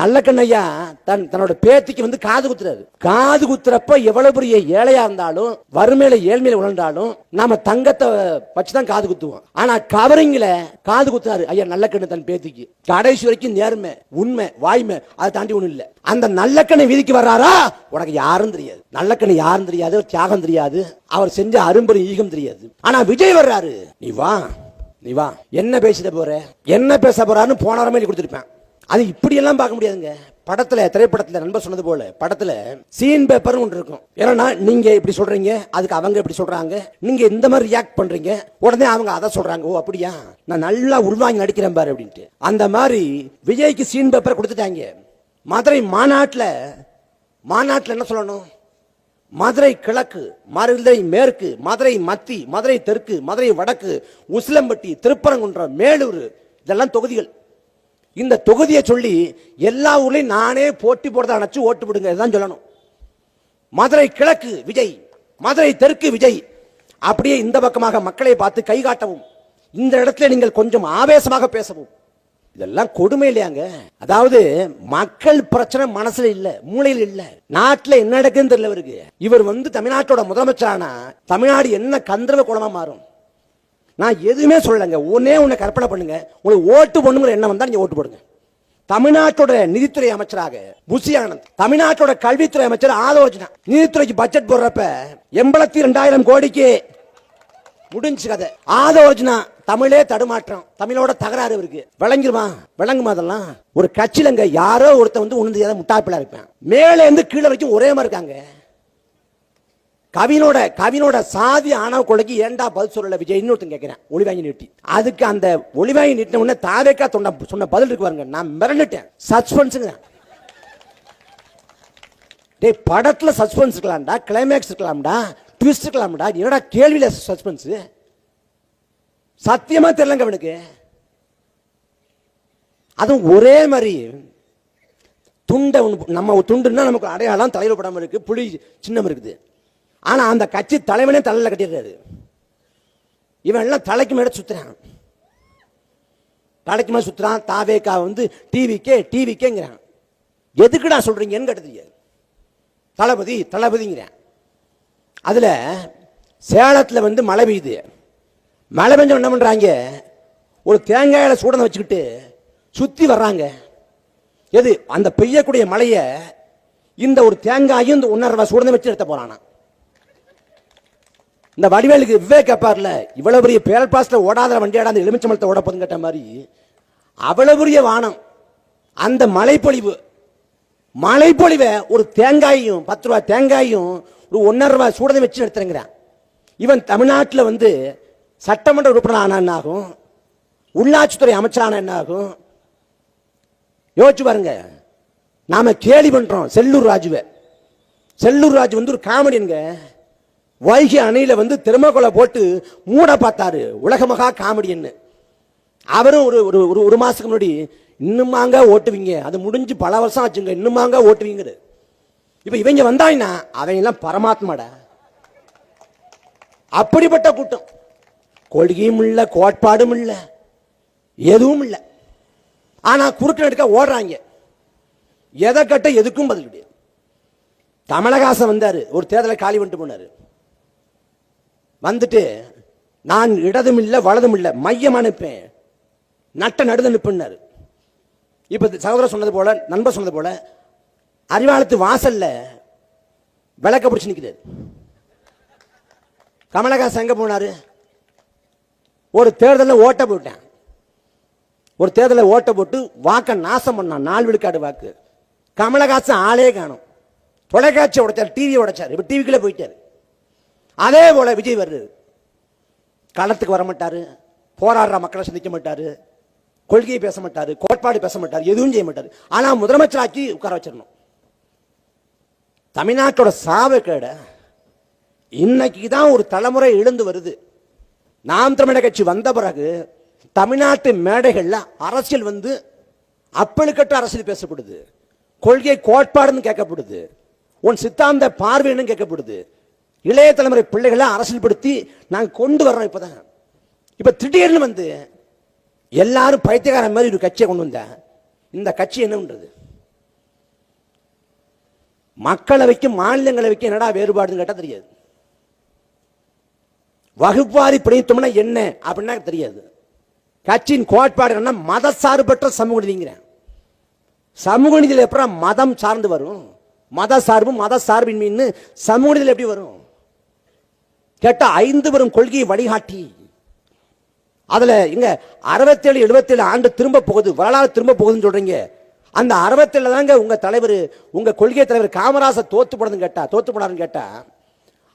நல்ல கண்ணையா தன் தன்னோட பேத்திக்கு வந்து காது குத்துறாரு. காது குத்துறப்ப எவ்வளவு பெரிய ஏழையா இருந்தாலும் வறுமையில ஏழ்மையில உணர்ந்தாலும் நாம தங்கத்தை வச்சுதான் காது குத்துவோம். ஆனா கவரிங்ல காது குத்துறாரு. ஐயா நல்ல கண்ணு தன் பேத்திக்கு. கடைசி வரைக்கும் நேர்மை உண்மை வாய்மை அதை தாண்டி ஒண்ணும் இல்ல. அந்த நல்ல கண்ணை வீதிக்கு வர்றாரா? உனக்கு யாரும் தெரியாது. நல்ல கண்ணு யாரும் தெரியாது தியாகம் தெரியாது. அவர் செஞ்ச அரும்பரும் ஈகம் தெரியாது. ஆனா விஜய் வர்றாரு. நீ வா நீ வா. என்ன பேசிட போற? என்ன பேச போறாருன்னு போன வாரமே கொடுத்துருப்பேன். அது இப்படியெல்லாம் பார்க்க முடியாதுங்க. படத்துல திரைப்படத்துல நண்பர் சொன்னது போல படத்துல சீன் பேப்பர் ஒன்று இருக்கும். ஏன்னா நீங்க இப்படி சொல்றீங்க அதுக்கு அவங்க இப்படி சொல்றாங்க நீங்க இந்த மாதிரி ரியாக்ட் பண்றீங்க உடனே அவங்க அதை சொல்றாங்க ஓ அப்படியா? நான் நல்லா உள்வாங்கி நடிக்கிறேன் பாரு அப்படின்ட்டு. அந்த மாதிரி விஜய்க்கு சீன் பேப்பர் கொடுத்துட்டாங்க. மதுரை மாநாட்டில் மாநாட்டில் என்ன சொல்லணும்? மதுரை கிழக்கு மதுரை மேற்கு மதுரை மத்தி மதுரை தெற்கு மதுரை வடக்கு உசிலம்பட்டி திருப்பரங்குன்றம் மேலூர் இதெல்லாம் தொகுதிகள். இந்த தொகுதியை சொல்லி எல்லா ஊர்லேயும் நானே போட்டி போடுறத அணைச்சு ஓட்டு விடுங்க இதுதான் சொல்லணும். மதுரை கிழக்கு விஜய் மதுரை தெற்கு விஜய் அப்படியே இந்த பக்கமாக மக்களை பார்த்து கை காட்டவும் இந்த இடத்துல நீங்கள் கொஞ்சம் ஆவேசமாக பேசவும். இதெல்லாம் கொடுமை இல்லையாங்க? அதாவது மக்கள் பிரச்சனை மனசுல இல்ல மூளையில் இல்ல. நாட்டுல என்ன நடக்குன்னு தெரியல இவருக்கு. இவர் வந்து தமிழ்நாட்டோட முதலமைச்சரானா தமிழ்நாடு என்ன கந்தரவ குளமா மாறும்? நான் எதுவுமே சொல்லலைங்க. ஒன்னே உன்னை கற்பனை பண்ணுங்க. உங்களுக்கு ஓட்டு பண்ணுங்கிற எண்ணம் வந்தால் நீங்கள் ஓட்டு போடுங்க. தமிழ்நாட்டோட நிதித்துறை அமைச்சராக புசி ஆனந்த் தமிழ்நாட்டோட கல்வித்துறை அமைச்சர் ஆலோசனை நிதித்துறைக்கு பட்ஜெட் போடுறப்ப எண்பத்தி ரெண்டாயிரம் கோடிக்கு முடிஞ்சு கதை. ஆதோஜனா தமிழே தடுமாற்றம் தமிழோட தகராறு இருக்கு. விளங்கிருமா? விளங்குமா அதெல்லாம்? ஒரு கட்சியிலங்க யாரோ ஒருத்த வந்து உணர்ந்து முட்டாப்பிலா இருப்பேன். மேலே இருந்து கீழே வரைக்கும் ஒரே மாதிரி இருக்காங்க. கவினோட கவினோட சாதி ஆணவ கொலைக்கு ஏண்டா பதில் சொல்லல விஜய்? இன்னொருத்தன் கேட்கிறேன் ஒளிவாங்கி நீட்டி அதுக்கு அந்த ஒளிவாங்கி நீட்டின உடனே தாவேக்கா தொண்ட சொன்ன பதில் இருக்கு பாருங்க. நான் மிரண்டுட்டேன். சஸ்பென்ஸுங்க டேய் படத்துல சஸ்பென்ஸ் இருக்கலாம்டா கிளைமேக்ஸ் இருக்கலாம்டா ட்விஸ்ட் இருக்கலாம்டா. என்னடா கேள்வியில சஸ்பென்ஸ் சத்தியமா தெரியலங்க அவனுக்கு. அதுவும் ஒரே மாதிரி துண்டை ஒன்று நம்ம துண்டுன்னா நமக்கு அடையாளம் தலையில படம் இருக்குது புலி சின்னம் இருக்குது. ஆனா அந்த கட்சி தலைவனே தலையில் கட்டிடுறாரு இவன் எல்லாம் தலைக்கு மேல சுத்துறான். தலைக்கு மேல சுத்துறான். தாவேக்கா வந்து டிவிக்கே டிவிக்கேங்கிறான் எதுக்குடா சொல்றீங்கன்னு கேட்டது தளபதி தளபதிங்கிறேன். அதுல சேலத்தில் வந்து மழை பெய்யுது. மழை பெஞ்ச என்ன பண்ணுறாங்க ஒரு தேங்காயில சூடனை வச்சுக்கிட்டு சுற்றி வர்றாங்க. எது? அந்த பெய்யக்கூடிய மழையை இந்த ஒரு தேங்காயும் இந்த ஒன்றரை ரூபா சூடனை வச்சு எடுத்த போறானா இந்த வடிவேலுக்கு இவ்வே கேப்பார்ல இவ்வளவு பெரிய பேரல் பாஸ்ல ஓடாத வண்டியாடா அந்த எலுமிச்சம்பழத்தை ஓட போதும் கேட்ட மாதிரி அவ்வளவு பெரிய வானம் அந்த மலைப்பொழிவு மலைப்பொழிவை ஒரு தேங்காயும் பத்து ரூபாய் தேங்காயும் ஒரு ஒன்றரை ரூபாய் சூடதை வச்சு எடுத்துருங்கிறான் இவன் தமிழ்நாட்டில் வந்து சட்டமன்ற உறுப்பினர் ஆனா என்ன ஆகும் உள்ளாட்சித்துறை அமைச்சரான என்ன ஆகும் யோசிச்சு பாருங்க. நாம கேலி பண்றோம் செல்லூர் ராஜுவை. செல்லூர் ராஜு வந்து ஒரு காமெடிங்க வைகை அணையில் வந்து திருமகொலை போட்டு மூட பார்த்தாரு. உலக மகா காமெடின்னு. அவரும் ஒரு ஒரு ஒரு ஒரு மாதத்துக்கு முன்னாடி இன்னுமாங்க ஓட்டுவீங்க. அது முடிஞ்சு பல வருஷம் ஆச்சுங்க. இன்னுமாங்க ஓட்டுவீங்க இப்போ இவங்க வந்தாங்கன்னா அவங்க எல்லாம் பரமாத்மாடா. அப்படிப்பட்ட கூட்டம். கொள்கையும் இல்லை கோட்பாடும் இல்லை. எதுவும் இல்லை. ஆனால் குறுக்க எடுக்க ஓடுறாங்க. எதை கட்ட எதுக்கும் பதில் கிடையாது. கமலஹாசன் வந்தார். ஒரு தேர்தலை காலி வந்துட்டு போனார். வந்துட்டு நான் இடதும் இல்லை வலதும் இல்லை மையம் அனுப்பேன் நட்ட நடுத நிப்புன்னாரு. இப்ப சகோதரர் சொன்னது போல நண்பர் சொன்னது போல அறிவாளத்து வாசல்ல விளக்க பிடிச்சு நிக்கிறாரு கமலஹாசன் எங்க போனாரு? ஒரு தேர்தலில் ஓட்ட போட்டேன். ஒரு தேர்தலில் ஓட்ட போட்டு வாக்கை நாசம் பண்ணான் நாள் விழுக்காடு வாக்கு. கமலஹாசன் ஆளே காணும். தொலைக்காட்சி உடைச்சார் டிவி உடைச்சார். இப்போ டிவிக்குள்ளே போயிட்டார். அதே போல விஜய் வருது. களத்துக்கு வர மாட்டாரு. போராடுற மக்களை சந்திக்க மாட்டாரு. கொள்கையை பேச மாட்டாரு. கோட்பாடு பேச மாட்டார். எதுவும் செய்ய மாட்டார். ஆனா முதலமைச்சராக்கி உட்கார வச்சிடணும். தமிழ்நாட்டோட சாவக்கேட இன்னைக்கு தான் ஒரு தலைமுறை எழுந்து வருது. நாம் தமிழர் கட்சி வந்த பிறகு தமிழ்நாட்டு மேடைகளில் அரசியல் வந்து அப்பழுக்கட்ட அரசியல் பேசப்படுது. கொள்கை கோட்பாடுன்னு கேட்கப்படுது. உன் சித்தாந்த பார்வைன்னு கேட்கப்படுது. இளைய தலைமுறை பிள்ளைகளை அரசியல்படுத்தி நாங்கள் கொண்டு வர்றோம் இப்பதான். இப்போ திடீர்னு வந்து எல்லாரும் பைத்தியக்காரன் மாதிரி ஒரு கட்சியை கொண்டு வந்தேன் இந்த கட்சி என்னன்றது மக்களவைக்கும் மாநிலங்களவைக்கும் என்னடா வேறுபாடுன்னு கேட்டால் தெரியாது. வகுப்பாரி பிணைத்தம்னா என்ன அப்படின்னா தெரியாது. கட்சியின் கோட்பாடு என்ன மத சார்பற்ற சமூக நீதிங்கிறேன். சமூக நீதியில் எப்பறம் மதம் சார்ந்து வரும்? மத சார்பு மத சார்பின்மைன்னு சமூக நீதியில் எப்படி வரும்? கேட்டா ஐந்து வரும் கொள்கையை வழிகாட்டி. அதுல இங்க அறுபத்தேழு எழுபத்தேழு ஆண்டு திரும்ப போகுது வரலாறு திரும்ப போகுதுன்னு சொல்றீங்க. அந்த அறுபத்தேழு தாங்க உங்க தலைவர் உங்க கொள்கை தலைவர் காமராசர் தோத்து போனதுன்னு கேட்டா தோத்து போனாருன்னு கேட்டா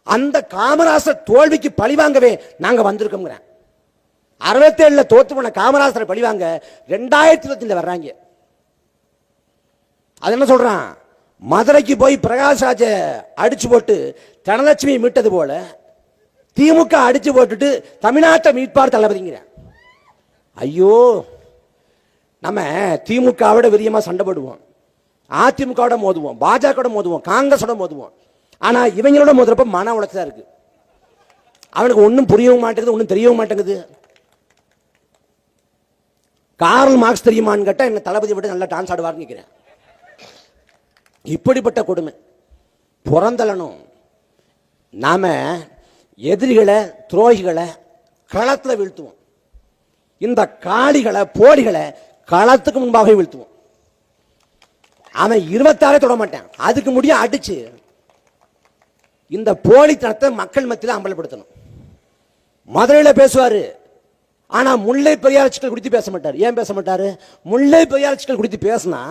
அந்த காமராசர் தோல்விக்கு பழிவாங்கவே நாங்க வந்திருக்கோங்கிறேன் அறுபத்தேழுல தோத்து போன காமராசரை பழிவாங்க ரெண்டாயிரத்தி இருபத்தி வர்றாங்க. அது என்ன சொல்றான்? மதுரைக்கு போய் பிரகாஷ்ராஜ அடிச்சு போட்டு தனலட்சுமி மீட்டது போல திமுக அடிச்சு போட்டுட்டு தமிழ்நாட்டை மீட்பார் தளபதிங்கிற. ஐயோ நம்ம திமுகவோட விரியமா சண்டை போடுவோம். அதிமுகவோட மோதுவோம் பாஜகவோட மோதுவோம் காங்கிரஸோட மோதுவோம். ஆனா இவங்களோட மோதுறப்ப மன உளைச்சலா இருக்கு. அவனுக்கு ஒன்றும் புரியவும் மாட்டேங்குது ஒன்றும் தெரியவும் மாட்டேங்குது. கார்ல் மார்க்ஸ் தெரியுமான்னு கேட்டா என்ன தளபதி விட்டு நல்லா டான்ஸ் ஆடுவார்னு நினைக்கிறேன் இப்படிப்பட்ட கொடுமை. புறந்தலனும் நாம எதிரிகளை துரோகிகளை களத்தில் வீழ்த்துவோம். இந்த காளிகளை போடிகளை களத்துக்கு முன்பாக வீழ்த்துவோம். அவன் இருபத்தாறே தொட மாட்டான். அதுக்கு முடிய அடிச்சு இந்த போலித்தனத்தை மக்கள் மத்தியில் அம்பலப்படுத்தணும். மதுரையில் பேசுவார். ஆனா முல்லை பெரியார் சிக்கல் குறித்து பேச மாட்டார். ஏன் பேச மாட்டார்? முல்லை பெரியார் சிக்கல் குறித்து பேசினா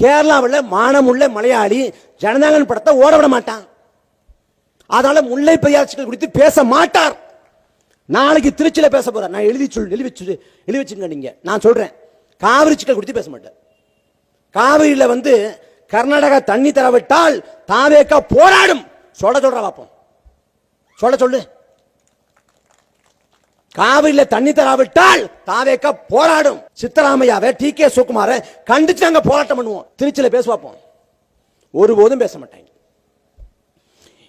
கேரளாவில் மானமுள்ள மலையாளி ஜனநாயகன் படத்தை ஓட விட மாட்டான். அதனால முல்லை பெரியாட்சிகள் குறித்து பேச மாட்டார். நாளைக்கு திருச்சியில பேச போறார். நான் எழுதி சொல் எழுதி வச்சு எழுதி வச்சுங்க நீங்க. நான் சொல்றேன். காவிரி சிக்கல் குறித்து பேச மாட்டார். காவிரியில வந்து கர்நாடகா தண்ணி தரவிட்டால் தாவேக்கா போராடும். சொல்ல சொல்ற பார்ப்போம் சொல்ல சொல்லு. காவிரியில தண்ணி தராவிட்டால் தாவேக்கா போராடும். சித்தராமையாவை டி கே சுகுமார கண்டிச்சு நாங்கள் போராட்டம் பண்ணுவோம். திருச்சியில பேச பார்ப்போம் ஒருபோதும் பேச மாட்டாங்க.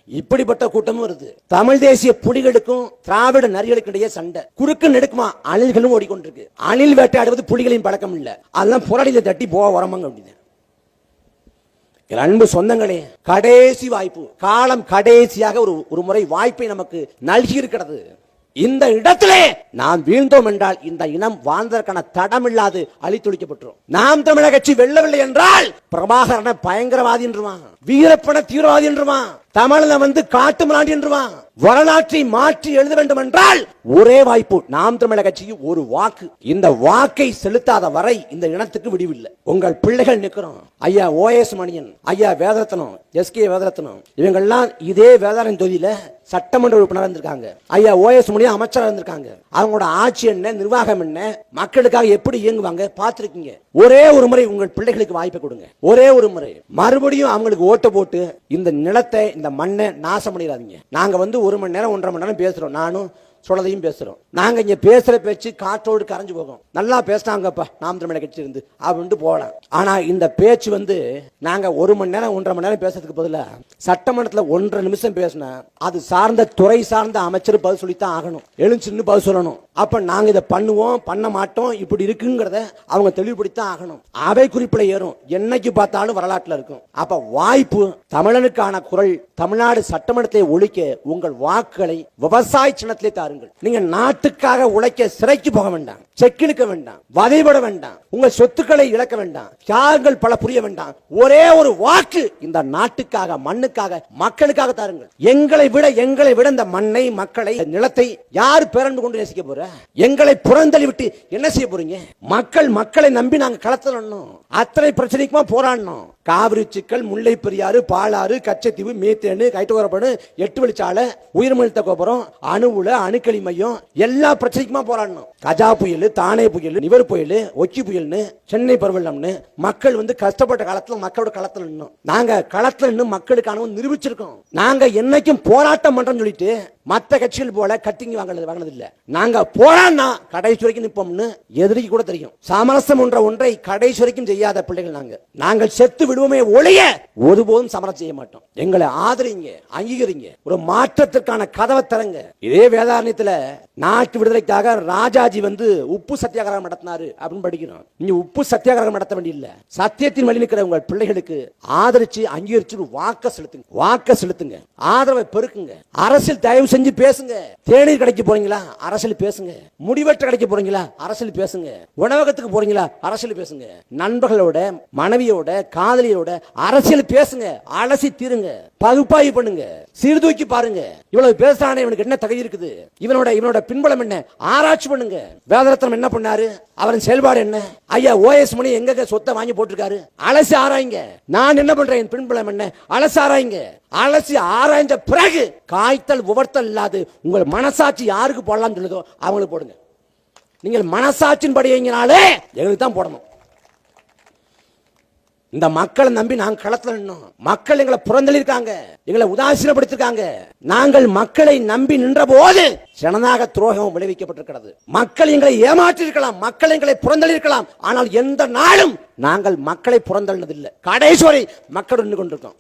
இப்படிப்பட்ட கூட்டமும் வருது. தமிழ் தேசிய புலிகளுக்கும் திராவிட நரிகளுக்கும் இடையே சண்டை. குறுக்கு நெடுக்குமா அணில்களும் ஓடிக்கொண்டிருக்கு. அணில் வேட்டையாடுவது புலிகளின் பழக்கம் இல்ல. அதெல்லாம் புரடியில தட்டி போக வரமாங்க அப்படின்னு அன்பு சொந்தங்களே கடைசி வாய்ப்பு. காலம் கடைசியாக ஒரு ஒரு முறை வாய்ப்பை நமக்கு நல்கி இருக்கிறது இந்த இடத்திலே நாம் வீழ்ந்தோம் என்றால் இந்த இனம் வாழ்ந்ததற்கான தடம் இல்லாது அழித்தொழிக்கப்பட்டுரும். நாம் தமிழக கட்சி வெல்லவில்லை என்றால் பிரபாகரன பயங்கரவாதி என்றுவான். வீரப்பன தீவிரவாதி என்றுவான். தமிழ்ல வந்து காட்டு மிராண்டி என்றுவான். வரலாற்றை மாற்றி எழுத வேண்டும் என்றால் ஒரே வாய்ப்பு நாம் தமிழக கட்சிக்கு ஒரு வாக்கு. இந்த வாக்கை செலுத்தாத வரை இந்த இனத்துக்கு விடிவில்லை. உங்கள் பிள்ளைகள் நிற்கிறோம். ஐயா ஓஎஸ் மணியன் ஐயா வேதரத்னம் எஸ் கே வேதரத்னம் இவங்கெல்லாம் இதே வேதாரன் தொகுதியில சட்டமன்ற உறுப்பினர் இருந்திருக்காங்க. ஐயா ஓஎஸ் மணியன் அமைச்சராக இருந்திருக்காங்க. அவங்களோட ஆட்சி என்ன நிர்வாகம் என்ன மக்களுக்காக எப்படி இயங்குவாங்க பார்த்துருக்கீங்க. ஒரே ஒரு முறை உங்கள் பிள்ளைகளுக்கு வாய்ப்பை கொடுங்க. ஒரே ஒரு முறை. மறுபடியும் அவங்களுக்கு ஓட்டு போட்டு இந்த நிலத்தை இந்த மண்ணை நாசம் பண்ணிடாதீங்க. நாங்கள் வந்து ஒரு மணி நேரம் ஒன்றரை மணி நேரம் பேசுகிறோம் நானும் சொல்லதையும் பேசுகிறோம் நாங்கள் இங்கே பேசுகிற பேச்சு காற்றோடு கரைஞ்சு போகும். நல்லா பேசினாங்கப்பா நாம் தமிழை கட்சி இருந்து அப்படின்ட்டு போகலாம். ஆனால் இந்த பேச்சு வந்து நாங்கள் ஒரு மணி நேரம் ஒன்றரை மணி நேரம் பேசுறதுக்கு பதிலாக சட்டமன்றத்தில் ஒன்றரை நிமிஷம் பேசினா அது சார்ந்த துறை சார்ந்த அமைச்சர் பதில் சொல்லித்தான் ஆகணும். எழுந்துச்சுன்னு பதில் சொல்லணும். அப்போ நாங்கள் இதை பண்ணுவோம் பண்ண மாட்டோம் இப்படி இருக்குங்கிறத அவங்க தெளிவுபடுத்தான் ஆகணும். அவை குறிப்பில் ஏறும். என்னைக்கு பார்த்தாலும் வரலாற்றில் இருக்கும். அப்போ வாய்ப்பு தமிழனுக்கான குரல் தமிழ்நாடு சட்டமன்றத்தை ஒழிக்க உங்கள் வாக்குகளை விவசாய சின்னத்திலே பாருங்கள் நீங்க நாட்டுக்காக உழைக்க சிறைக்கு போக வேண்டாம். செக்கினுக்க வேண்டாம். வதைபட வேண்டாம். உங்க சொத்துக்களை இழக்க வேண்டாம். தியாகங்கள் பல புரிய வேண்டாம். ஒரே ஒரு வாக்கு இந்த நாட்டுக்காக மண்ணுக்காக மக்களுக்காக தாருங்கள். எங்களை விட எங்களை விட இந்த மண்ணை மக்களை நிலத்தை யார் பிறந்து கொண்டு நேசிக்க போற? எங்களை புறந்தள்ளி விட்டு என்ன செய்ய போறீங்க? மக்கள் மக்களை நம்பி நாங்க களத்தணும் அத்தனை பிரச்சனைக்குமா போராடணும். காவிரி சிக்கல் முல்லை பெரியாறு பாலாறு கச்சத்தீவு மேத்தேனு கைட்டுவரப்படு எட்டு வழிச்சாலை உயிர்மழுத்த கோபுரம் அணுவுல அணுக்களி மையம் எல்லா பிரச்சனைக்குமா போராடணும். கஜா புயல் தானே புயல் நிவர் புயல் ஒக்கி புயல்னு சென்னை பருவம்னு மக்கள் வந்து கஷ்டப்பட்ட காலத்துல மக்களோட களத்துல நின்னோம். நாங்க களத்துல நின்று மக்களுக்கான நிரூபிச்சிருக்கோம். நாங்க என்னைக்கும் போராட்டம் பண்றோம்னு சொல்லிட்டு மத்த கட்சிகள் போல கட்டிங்க வாங்கினது வாங்கினது இல்ல நாங்க போராடினா கடைசி வரைக்கும் நிற்போம்னு எதிரிக்கு கூட தெரியும். சமரசம் என்ற ஒன்றை கடைசி வரைக்கும் செய்யாத பிள்ளைகள் நாங்க. நாங்கள் செத்து விடுவோமே ஒழிய ஒருபோதும் சமரம் செய்ய மாட்டோம். எங்களை ஆதரிங்க அங்கீகரிங்க. ஒரு மாற்றத்திற்கான கதவை தரங்க இதே வேதாரண்யத்துல நாட்டு விடுதலைக்காக ராஜாஜி வந்து உப்பு சத்தியாகிரகம் நடத்தினாரு அப்படின்னு படிக்கிறோம் நீங்க உப்பு சத்தியாகிரகம் நடத்த வேண்டியதில்லை சத்தியத்தின் வழி நிற்கிற உங்கள் பிள்ளைகளுக்கு ஆதரிச்சு அங்கீகரிச்சு வாக்க செலுத்துங்க. வாக்க செலுத்துங்க. ஆதரவை பெருக்குங்க. அரசியல் தயவு செஞ்சு பேசுங்க. தேநீர் கடைக்கு போறீங்களா? அரசியல் பேசுங்க. முடிவற்ற கடைக்கு போறீங்களா? அரசியல் பேசுங்க. உணவகத்துக்கு போறீங்களா? அரசியல் பேசுங்க. நண்பர்களோட மனைவியோட காதலியோட அரசியல் பேசுங்க. அலசி தீருங்க. பகுப்பாய்வு பண்ணுங்க. சீர்தூக்கி பாருங்க. இவ்வளவு பேசுறானே இவனுக்கு என்ன தகுதி இருக்குது? இவனோட இவனோட பின்பலம் என்ன? ஆராய்ச்சி பண்ணுங்க. வேதரத்னம் என்ன பண்ணாரு? அவரின் செயல்பாடு என்ன? ஐயா ஓஎஸ் மணி எங்க சொத்தை வாங்கி போட்டிருக்காரு? அலசி ஆராய்ங்க. நான் என்ன பண்றேன்? என் பின்பலம் என்ன? அலசி ஆராய்ங்க. அலசி ஆராய்ந்த பிறகு காய்த்தல் உவர்த்தல் இல்லாது உங்கள் மனசாட்சி யாருக்கு போடலாம்னு சொல்லுதோ அவங்களுக்கு போடுங்க. நீங்கள் மனசாட்சியின் படியீங்கனாலே எங்களுக்கு தான் போடணும். இந்த மக்களை நம்பி நாங்க களத்துல நின்னோம். மக்கள் எங்களை புறந்தளிருக்காங்க எங்களை உதாசீனப்படுத்திருக்காங்க நாங்கள் மக்களை நம்பி நின்ற போது ஜனநாயக துரோகம் விளைவிக்கப்பட்டிருக்கிறது. மக்கள் எங்களை ஏமாற்றிருக்கலாம் மக்கள் எங்களை புறந்தளிருக்கலாம் ஆனால் எந்த நாளும் நாங்கள் மக்களை புறந்தள்ளினதில்லை. கடைசி வரை மக்களுடன் நின்று கொண்டிருக்கோம்.